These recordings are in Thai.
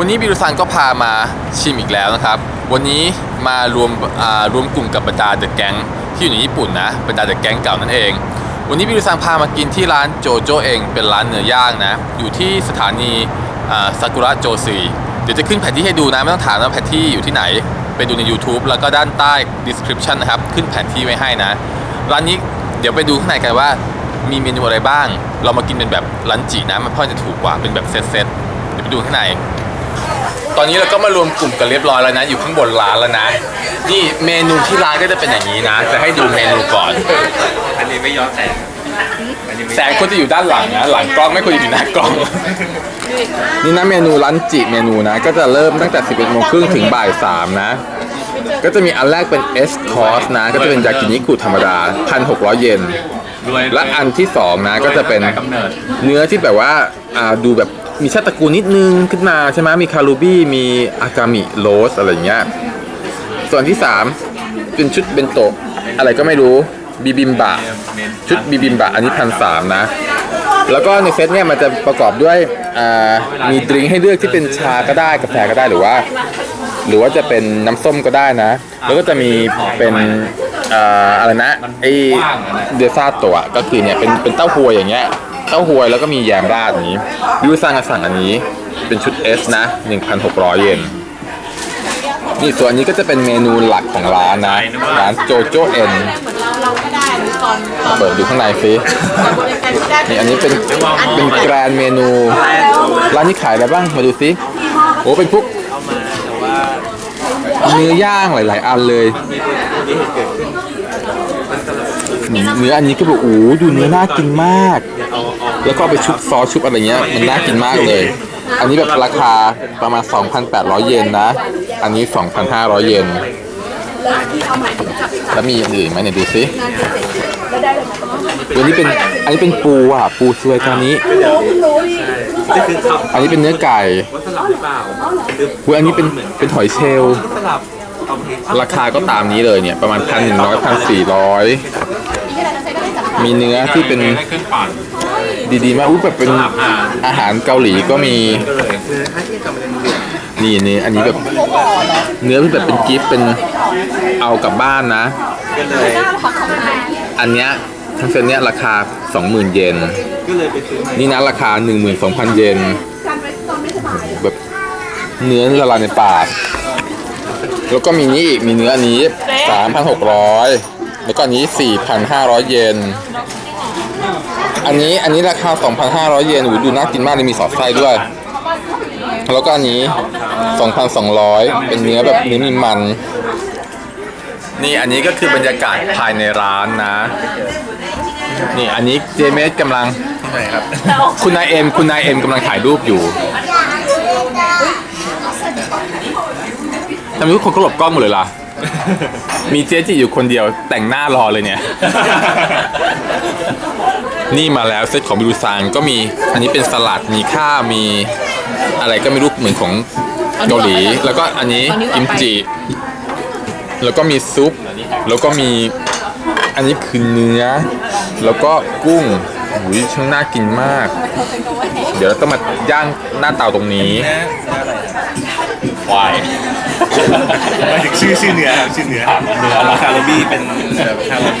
วันนี้บิรุซันก็พามาชิมอีกแล้วนะครับ วันนี้มารวมรวมกลุ่มกับบรรดาเดอะแก๊งที่อยู่ในญี่ปุ่นนะบรรดาเดอะแก๊งเก่านั่นเอง วันนี้บิรุซันพามากินที่ร้านโจโจเองเป็นร้านเนื้อย่างนะ อยู่ที่สถานีซากุระโจซีเดี๋ยวจะขึ้นแผนที่ให้ดูนะ ไม่ต้องถามว่าแผนที่อยู่ที่ไหน ไปดูใน YouTube แล้วก็ด้านใต้ description นะครับ ขึ้นแผนที่ไว้ให้นะ ร้านนี้เดี๋ยวไปดูข้างในกันว่ามีเมนูอะไรบ้าง เรามากินเป็นแบบลันจินะ มันพราะจะถูกกว่าเป็นแบบเซตๆเดี๋ยวไปดูข้างใน ตอนนี้เราก็มารวมกลุ่มกันเรียบร้อยแล้วนะ อยู่ข้างบนร้านแล้วนะ นี่เมนูที่ร้านก็จะเป็นอย่างนี้นะ จะให้ดูเมนูก่อน อันนี้ไม่ย้อนแสงอันนี้ไม่แสงควรจะอยู่ด้านหลังนะ หลังกล้องไม่ควรจะอยู่หน้ากล้อง นี่นะเมนูลันจิเมนูนะ ก็จะเริ่มตั้งแต่ 11โมงครึ่งถึงบ่าย3นะ ก็จะมีอันแรกเป็น S course นะ ก็จะเป็นยากินิคุธรรมดา 1,600 เยนรวยและอันที่สองนะก็จะเป็นเนิดเนื้อที่แบบว่าอ่าดูแบบ มีชาติตระกูลนิดนึงขึ้นมาใช่ไหมมีคารูบี้มีอากามิโรสอะไรอย่างเงี้ยส่วนที่3เป็นชุดเบนโตะอะไรก็ไม่รู้บิบิมบะชุดบิบิมบะอันนี้พันสามนะ แล้วก็ในเซตเนี่ยมันจะประกอบด้วยมีดริงก์ให้เลือกที่เป็นชาก็ได้กาแฟก็ได้หรือว่า หรือว่าจะเป็นน้ำส้มก็ได้นะ แล้วก็จะมีเป็นออะไรนะไอเดซ่าตัวก็คือเนี่ยเป็นเป็นเต้าหวยอย่างเงี้ย เต้าหวยแล้วก็มีแยมราดนี้ยูซังอะสั่งอันนี้เป็นชุด S นะ 1,600 เยนนี่ส่วนนี้ก็จะเป็นเมนูหลักของร้านนะ ร้านโจโจเอ็นเปิดดูข้างในซิตอนบริการได้นี่อันนี้เป็นเป็นแกรนเมนู ร้านนี้ขายอะไรบ้างมาดูซิโอ้เป็นพวกเนื้อย่างหลาย ๆ อันเลยเนื้ออันนี้ก็แบบโอ้ดูเนื้อน่ากินมาก แล้วก็ไปชุบซอสชุบอะไรเงี้ยมันน่ากินมากเลย อันนี้แบบราคาประมาณ 2,800 เยนนะ อันนี้ 2,500 เยนแล้วมีอย่างอื่นไหมเนี่ยดูซิตัวนี้เป็นอันนี้เป็นปูอะ ปูซวยตอนนี้ อันนี้เป็นเนื้อไก่หรือเปล่าหรืออุ้ยอันนี้เป็นเป็นหอยเชลล์ราคาก็ตามนี้เลยเนี่ยประมาณพันหนึ่งร้อยพันสี่ร้อยมีเนื้อที่เป็น ด้เครื่องปั่นดีๆมากอุ้ยแบบเป็นอาหารเกาหลีก็มีก็เลยคือถ้าเทียบกับมันเดือดนี่นี่อันนี้แบบเนื้อที่แบบเป็นกิฟต์เป็นเอากลับบ้านนะก็เลยอันเนี้ยทั้งเซตเนี้ยราคา 20,000 เยนก็เลยไปซื้อมานี่นะราคา 12,000 เยนแบบเนื้อละลายในปากแล้วก็มีนี้อีกมีเนื้ออันนี้ 3,600 แล้วก็อันนี้ 4,500 เยน อันนี้อันนี้ราคา 2,500 เยนโอ้โหดูน่ากินมากเลยมีสอดไส้ด้วย แล้วก็อันนี้ 2,200 เป็นเนื้อแบบเนื้อมีมัน นี่อันนี้ก็คือบรรยากาศภายในร้านนะ นี่อันนี้เจเมสกำลังใช่ครับคุณนายเอ็มคุณนายเอ็มกำลังถ่ายรูปอยู่ทำไมทุกคนก็หลบกล้องหมดเลยล่ะ มีเจ๊จิอยู่คนเดียวแต่งหน้ารอเลยเนี่ย นี่มาแล้วเซตของบิรูซานก็มีอันนี้เป็นสลัดมีข้าวมีอะไรก็ไม่รู้เหมือนของเกาหลี แล้วก็อันนี้กิมจิ แล้วก็มีซุป แล้วก็มีอันนี้คือเนื้อ แล้วก็กุ้งหุยช่างน่ากินมาก เดี๋ยวเราต้องมาย่างหน้าเตาตรงนี้นะอะไร วาย หมายถึงชื่อชื่อเนื้อครับชื่อเนื้อเนื้อราคาโรบี้เป็นแบบคาร์บ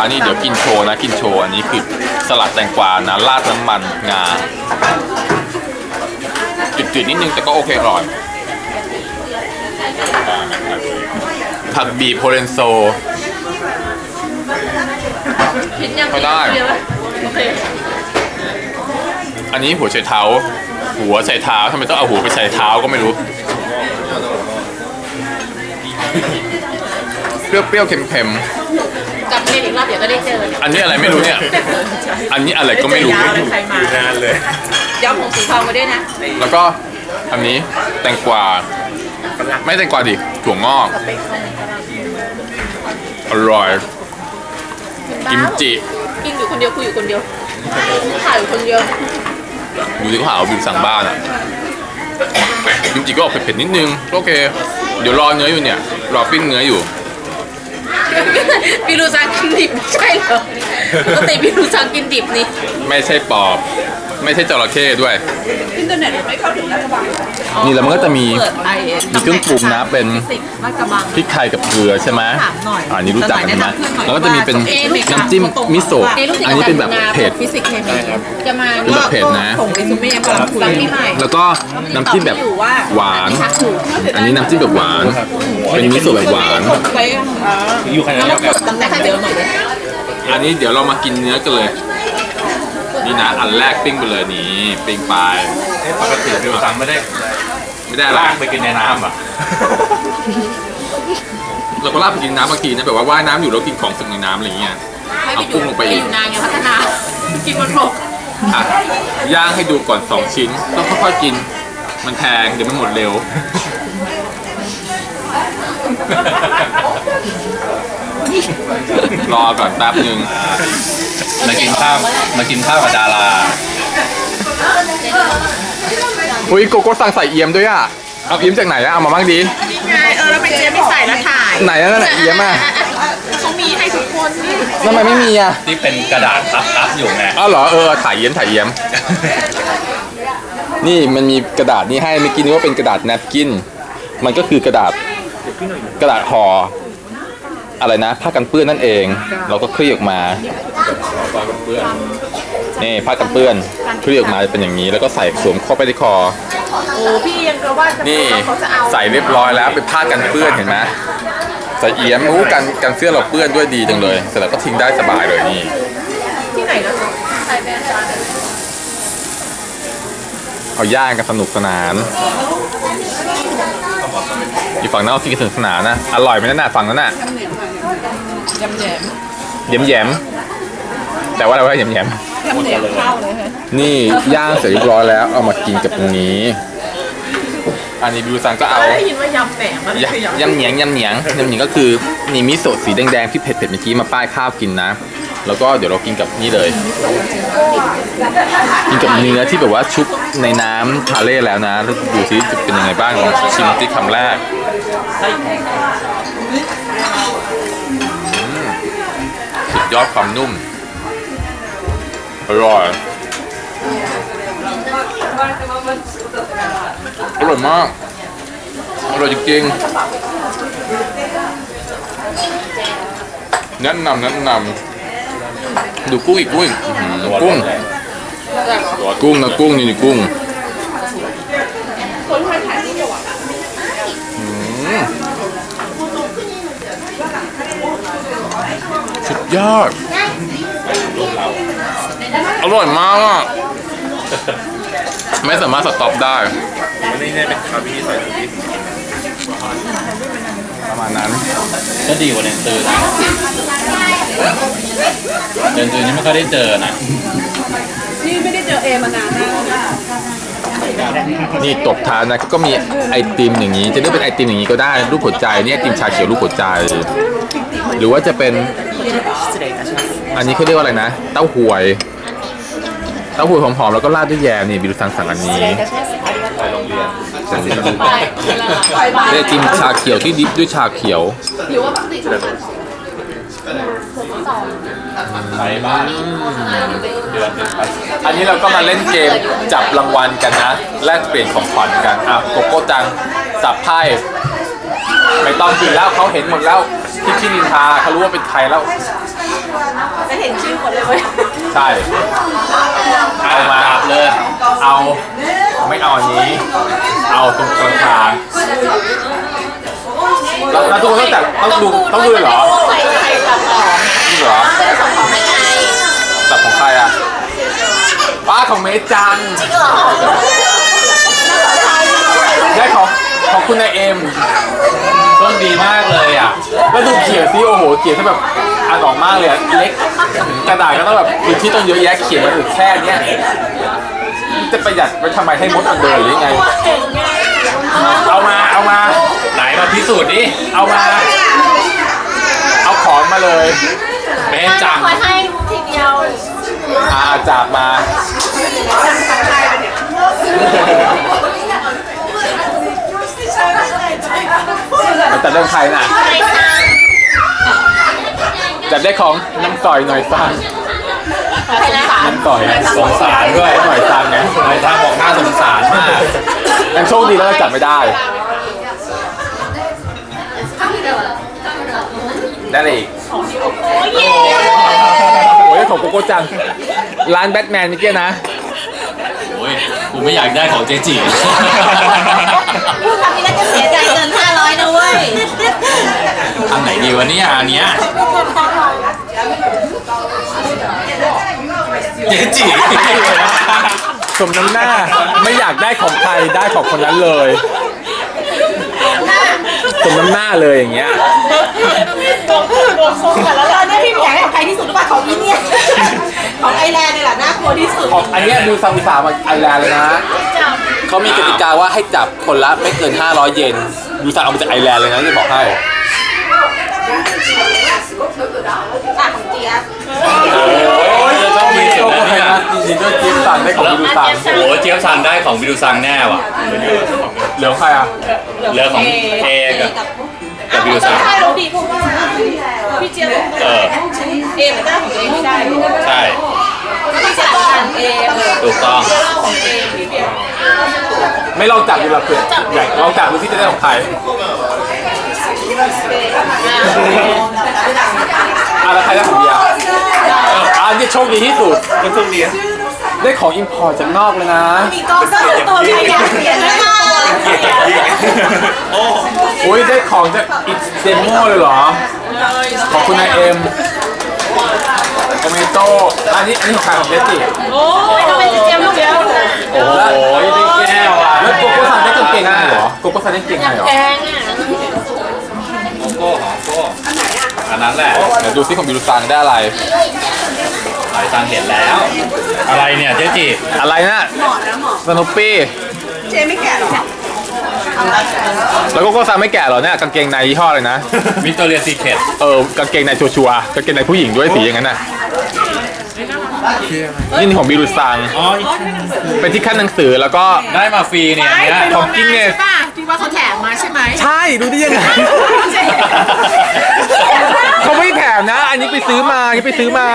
อันนี้เดี๋ยวกินโชว์นะกินโชว์อันนี้คือสลัดแตงกวานะราดน้ำมันงาจืดๆนิดนึงแต่ก็โอเคอร่อยผักบีบโพเรนโซคิดยังก็ได้เยวอะโอเคอันนี้หัวไชเท้า หัวไชเท้าทำไมต้องเอาหัวไปใส่เท้าก็ไม่รู้ เปรี้ยวๆเค็มกลับเรียนอีกรอบเดี๋ยวก็ได้เจอเนี่ยๆอันนี้อะไรไม่รู้เนี่ย อันนี้อะไรก็ไม่รู้ ยาวเลยใครมานานเลยย้อมผมสีทองมาด้วยนะแล้วก็อันนี้แตงกวาไม่แตงกวาดิถั่วงอกอร่อยกิมจิกินอยู่คนเดียวคุยอยู่คนเดียวถ่ายอยู่คนเดียวดูที่เขาหาว่าบิวสั่งบ้านอะ กิมจิก็ออกเผ็ดๆนิดนึงก็โอเค เดี๋ยวรอเนื้ออยู่เนี่ย รอปิ้งเนื้ออยู่ พี่รู้จักกินดิบไม่ใช่เหรอปกติพี่รู้จักกินดิบนี่ไม่ใช่ปอบ ไม่ใช่จระเข้ด้วย อินเทอร์เน็ตมันไม่เข้าถึงลาดกระบังนี่แล้วมันก็จะมีเปิดไอเอ็นมีเครื่องปรุงนะเป็น สิบลาดกระบัง พริกไทยกับเกลือใช่ไหมถามหน่อยอันนี้รู้จักกันใช่ไหมแต่หน่อยแนะนำเพื่อนหน่อยแล้วก็จะมีเป็นว่าเอ๊ะไม่กล้าน้ำจิ้มมิโซะเอ๊ะรู้สึกอันนี้เป็นแบบเผ็ด ฟิสิกส์เคมีจะมา เป็นแบบเผ็ดนะ ส่งเรซูเม่กำลังคุยที่ใหม่แล้วก็น้ำจิ้มแบบหวานทักถูกอันนี้น้ำจิ้มแบบหวาน เป็นมิโซะแบบหวานไปอะอยู่ขนาดแล้วเดียวกกันดตำแหน่งเดิมหน่อยดิอันนี้เดี๋ยวเรามากินเนื้อกันเลย นี่นะอันแรกปิ้งไปเลยนี่ปิ้งไปปกติเบลซังไม่ได้ไม่ได้ละลากไปกินในน้ำอะเราก็ลากไปกินน้ำบางทีนะแบบว่าว่ายน้ำอยู่แล้วกินของสึกในน้ำอะไรอย่างเงี้ยเอากุ้งลงไปอีกอยู่นานไงพัฒนากินบนบก อะย่างให้ดูก่อน2ชิ้น ต้องค่อยๆกิน มันแพงเดี๋ยวมันหมดเร็ว รอก่อนแป๊บหนึ่งมากินข้าวมากินข้าวกับดาราอุ้ยโกโก้สั่งใส่เอียมด้วยอะ เอาเอียมจากไหนอะ เอามาบ้างดี นี่ไง เออ แล้วไปเจ๊ไม่ใส่แล้วถ่าย ไหนนั่นแหละเอียมอะ เขามีให้ทุกคนนี่ ทำไมไม่มีอะที่เป็นกระดาษพับๆอยู่ไงอ้าวเหรอเออถ่ายเอียมถ่ายเอียมนี่มันมีกระดาษนี่ให้เมื่อกี้นึกว่าเป็นกระดาษแนปกิน มันก็คือกระดาษกระดาษห่ออะไรนะผ้ากันเปื้อนนั่นเอง เราก็คลี่ออกมานี่ผ้ากันเปื้อนคลี่ออกมาเป็นอย่างนี้ แล้วก็ใส่สวมเข้าไปที่คอโอ้พี่ยังก็ว่าจะนี่เขาจะเอาใส่เรียบร้อยแล้วเป็นผ้ากันเปื้อนเห็นไหม ใส่เอี้ยมอู้กันกันเสื้อเราเปื้อนด้วยดีจังเลย เสร็จแล้วก็ทิ้งได้สบายเลยนี่ ที่ไหนนะใส่แบรนด์จานเอาย่างกันสนุกสนานอยู่ฝั่งนั้นเอากินกันสนุกสนานนะอร่อยไหมนั่นน่ะฝั่งนั้นน่ะยำแหนมแยมแยมๆแต่ว่าอะไรว่าแยมแยมยำแหนมข้าวเลยฮะๆนี่ย่างเสร็จเรียบร้อยแล้วเอามากินกับตรงนี้ อันนี้บิวซังก็เอา ได้ยินว่ายำแหนมมันคือยำยำเหนียงยำเหนียงยำเหนียงก็คือนี่มิโซะสีแดงๆที่เผ็ดๆเมื่อกี้มาป้ายข้าวกินนะ แล้วก็เดี๋ยวเรากินกับนี่เลย กินกับเนื้อที่แบบว่าชุบในน้ำทาเล่แล้วนะแล้วดูซิจะเป็นยังไงบ้างลองชิมที่คำแรกอืมสุดยอดความนุ่มอร่อย อร่อยมาก อร่อยจริงๆแนะนำแนะนำดูกุ้งอีกกุ้งอีกอื้อหือกุ้ง กุ้งนะกุ้งนี่นี่กุ้งอืมสุดยอด อร่อยมากอะ ไม่สามารถสต็อปได้วันนี้เนี่ยเป็นคาร์บีใส่ถุงที่ประมาณนั้น ก็ดีกว่าเดนตือนะเดนตือนี่ไม่ค่อยได้เจอนะนี่ไม่ได้เจอเอมานานมากนะนี่ตบท้ายนะก็มีไอติมอย่างนี้ จะเรียกเป็นไอติมอย่างนี้ก็ได้รูปหัวใจนี่ไอติมชาเขียวรูปหัวใจ หรือว่าจะเป็น อันนี้เขาเรียกว่าอะไรนะ เต้าหวย เต้าหวยหอมๆแล้วก็ราดด้วยแยมนี่บิวซังสั่งอันนี้ไปโรงเรียนสั่งนี้ไปไปเป็นไอติมชาเขียวที่ดิบด้วยชาเขียวอยู่ว่าปกติทุกคนไปบ้านเดือนหนึ่งไปอันนี้เราก็มาเล่นเกมจับรางวัลกันนะ แลกเปลี่ยนของขวัญกันอะโกโก้จังสับไพ่ไม่ต้องกินแล้วเขาเห็นหมดแล้วที่ชินินทาเขารู้ว่าเป็นใครแล้ว จะเห็นชื่อหมดเลยเว้ยใช่เอามาจับเลย เอาไม่เอาอันนี้ เอาตรงกลางกลางแล้วแล้วทุกคนต้องจับต้องดูต้องดูเลยเหรอใครใครจับต่อนี่เหรอจะส่งของให้ไงจับของใครอะป้าของเมจังเหรอได้ของของคุณนายเอ็ม ต้นดีมากเลยอะ แล้วดูเขียนซิโอ้โหเขียนซะแบบอ่านออกมากเลยอะเล็กกระดาษก็ต้องแบบพื้นที่ต้องเยอะแยะเขียนมาถึงแค่เนี้ยจะประหยัดไว้ทำไมให้มดมันเดินหรือยังไง เอามาเอามา ไหนมาพิสูจน์ดิเอามา เอาของมาเลยเบนจังคอยให้ทีเดียวอาจับมาแต่เรื่องใครน่ะใค รทจับได้ของน้ำต่อยหน่อยฟังำใครนะต่อยสงสารด้วยต่อยซังไงหน่อยทางบอกน่าสงสารมากยังโชคดีแล้วเราจับไม่ได้ ได้เลยอีกโอ้ยของโกโก้จัง ร้านแบทแมนเมื่อกี้นะ โอ้ยกูไม่อยากได้ของเจจิ พูดคำนี้แล้วจะเสียใจเกิน500นะเว้ย อันไหนดีวะเนี่ยอันเนี้ยเจจิสมน้ำหน้าไม่อยากได้ของใครได้ของคนนั้นเลยสมน้ำหน้าเลยอย่างเงี้ยโดนโดนโซงกันแล้วล่ะเนี่ยพี่อยากให้ของใครที่สุดหรือเปล่าของอีเนี่ยของไอแลนด์นี่แหละน่ากลัวที่สุดของอันเนี้ยดูซาอุสามาไอแลนด์เลยนะเขามีกติกาว่าให้จับคนละไม่เกิน 500 เยนดูซาเอามาจากไอแลนด์เลยนะจะบอกให้ อะของเจี๊ยบโอ้ยต้องมีเสียงโชคนะดีเนี่ยจริงๆด้วยกิฟต์สั่งได้ของดูสั่งโอ้โหเจี๊ยบซังได้ของบิดูซังแน่ว่ะเหลือใครอะเหลือของเอกับกับบิดูซังใช่รู้ดีเพราะว่าพี่เจี๊ยบเออเอมันได้ของเอไม่ได้ใช่พี่จัดการเอเออถูกต้องของเอพี่เบียร์ไม่ลองจับดูละเผื่ออยากลองจับดูที่จะได้ของใคร อะแล้วใครได้ของเบียร์อะนี่โชคดีที่สุดมันโชคดีได้ของอิมพอร์ตจากนอกเลยนะ มีกองเสนอตัวพี่เบียร์เสียแล้วนะโอ้โอ้ยได้ของจากอิเดโมเลยเหรอ ของคุณนายเอ็มโอเมโต้อันนี้อันนี้ของใครของเจสซี่โอ้ยทำไมเจี๊ยบลูกเดียวโหได้แก้วอะแล้วโกโก้ซันได้กางเกงในเหรอโกโก้ซันได้กางเกงในเหรอ แพงอะ โกโก้ของโก้อันไหนอะอันนั้นแหละเดี๋ยวดูซิของบิลูซังได้อะไรหลายซังเห็นแล้ว อะไรเนี่ยเจจิอะไรนะสนุปปี้เจไม่แก่หรอแล้วโกโก้ซังไม่แก่เหรอเนี่ยกางเกงในยี่ห้ออะไรนะวิกตอเรียซีเคทเออกางเกงในชัวร์ๆกางเกงในผู้หญิงด้วยสีอย่างนั้นน่ะ นี่ของบิลูซังอ๋อเป็นที่ขั้นหนังสือแล้วก็ได้มาฟรีเนี่ยอันเนี้ยของกินเนสป่ะที่ว่าเขาแถมมาใช่ไหมใช่ดูได้ยังไงเขาไม่แถมนะ อันนี้ไปซื้อมาอันนี้ไปซื้อมา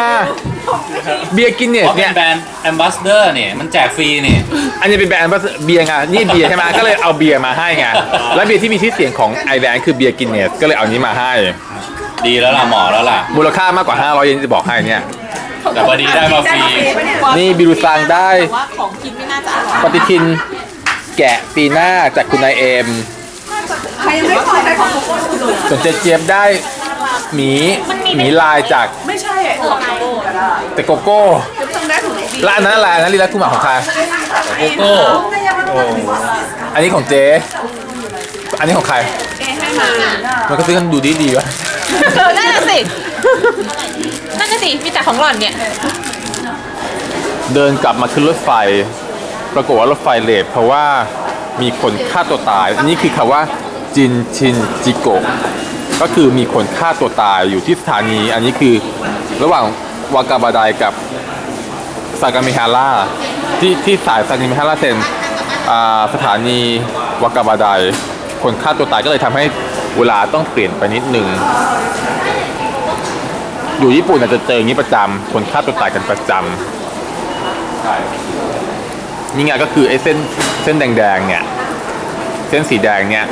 เบียร์กินเนเพสราะเป็เนี่นยแบรนด์แอมบาสเดอร์เนี่ยมันแจกฟรีนี่อันนี้เป็นแบรนด์เบียร์ไงนี่เบียร์ใช่ไหมก็เลยเอาเบียร์มาให้ไงแล้วเบียร์ที่มีชื่อเสียงของไอแลนด์คือเบียร์กินเนสก็เลยเอานี้มาให้ ดีแล้วล่ะหมอแล้วล่ะ มูลค่ามากกว่า 500 เยนจะบอกให้เนี่ย แต่พอดีได้มาฟรี นี่บิรูซังได้ว่าของกินไม่น่าจะอร่อยปฏิทินแกะปีหน้าจากคุณนายเอมใครยังไม่ขอใครของทุกคนเลยส่วนเจเจี๊ยบได้หมีหมีลายจากไม่ใช่ของโก้แต่โกโก้ต้องได้ถุงไหนดีและอันนั้นอะไรอันนั้นลีลาคุมาของใครโกโก้อันนี้ของเจ๊อันนี้ของใครเอให้มามันก็ซื้อกันดูดีดีๆวะ เออนั่น นั่นน่ะสิมีแต่ของหล่อนเนี่ย เดินกลับมาขึ้นรถไฟ ปรากฏว่ารถไฟเลทเพราะว่ามีคนฆ่าตัวตายอันนี้คือคำว่าจินชินจิโกะก็คือมีคนฆ่าตัวตายอยู่ที่สถานี อันนี้คือระหว่างวากาบาไดกับซากามิฮาร่าที่ที่สายซากามิฮาร่าเซนสถานีวากาบาไดคนฆ่าตัวตายก็เลยทำให้เวลาต้องเปลี่ยนไปนิดหนึ่ง อยู่ญี่ปุ่นอาจจะเจออย่างนี้ประจำคนฆ่าตัวตายกันประจำนี่ไงก็คือไอ้เส้นเส้นแดงๆเนี่ย เส้นสีแดงเนี่ย